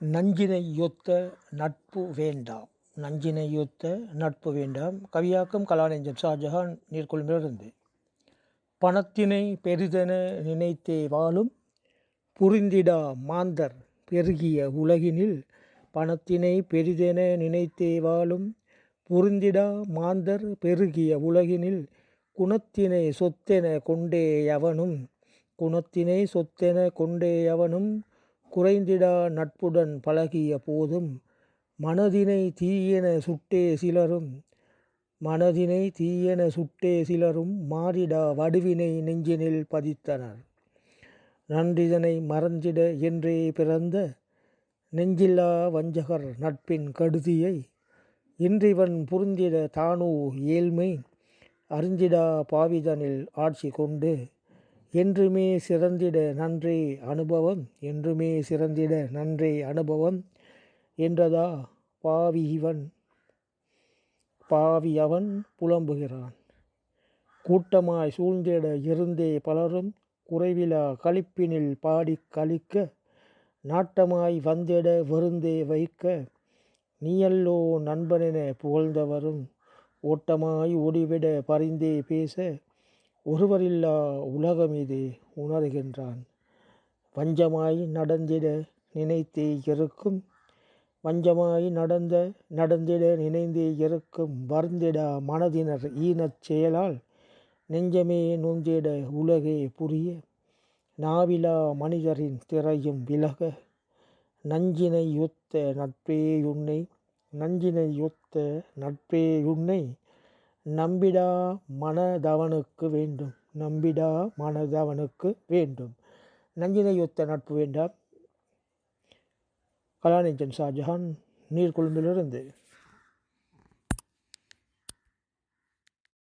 நஞ்சினை யொத்த நட்பு வேண்டாம். நஞ்சினை யொத்த நட்பு வேண்டாம். கவியாக்கம் கலாநெஞ்சம் ஷாஜஹான் நீர்கொழும்பிலிருந்து பணத்தினை பெரிதென நினைத்தே வாழும் புரிந்திடா மாந்தர் பெருகிய உலகினில் பணத்தினை பெரிதென நினைத்தே வாழும் புரிந்திடா மாந்தர் பெருகிய உலகினில் குணத்தினை சொத்தென கொண்டே எவனும் குணத்தினை சொத்தென கொண்டே எவனும் குறைந்திடா நட்புடன் பழகிய போதும் மனதினை தீயென சுட்டே சிலரும் மனதினை தீயென சுட்டே சிலரும் மாறிடா வடுவினை நெஞ்சினில் பதித்தனர். நன்றிதனை மறந்திட என்றே பிறந்த நெஞ்சில்லா வஞ்சகர் நட்பின் கடுதியை இன்றிவன் புரிந்திட தானோ ஏழ்மை அறிந்திடா பாவிதனில் ஆட்சி கொண்டு என்றுமே சிறந்திட நன்றே அனுபவம் என்றுமே சிறந்திட நன்றே அனுபவம் என்றதா பாவி இவன்? பாவி அவன் புலம்புகிறான். கூட்டமாய் சூழ்ந்திட இருந்தே பலரும் குறைவிலா களிப்பினில் பாடி கழிக்க நாட்டமாய் வந்திட வருந்தே வைக்க நீயல்லோ நண்பனென புகழ்ந்தவரும் ஓட்டமாய் ஓடிவிட பரிந்தே பேச ஒருவரில்லா உலகம் இது உணர்கின்றான். வஞ்சமாய் நடந்திட நினைத்தே இருக்கும். வஞ்சமாய் நடந்த நடந்திட நினைந்தே இருக்கும். வருந்திடா மனதினர் ஈனச் செயலால் நெஞ்சமே நொந்திட உலகே புரிய. நாவிலா மனிதரின் திரையும் விலக. நஞ்சினை யொத்த நட்பே உன்னை நஞ்சினை யொத்த நட்பே உன்னை நம்பிடா மனதவனுக்கு வேண்டும். நம்பிடா மனதவனுக்கு வேண்டும். நஞ்சினை யுத்த நட்பு வேண்டாம். கலாநிஜன் ஷாஜஹான் நீர்கொழும்பிலிருந்து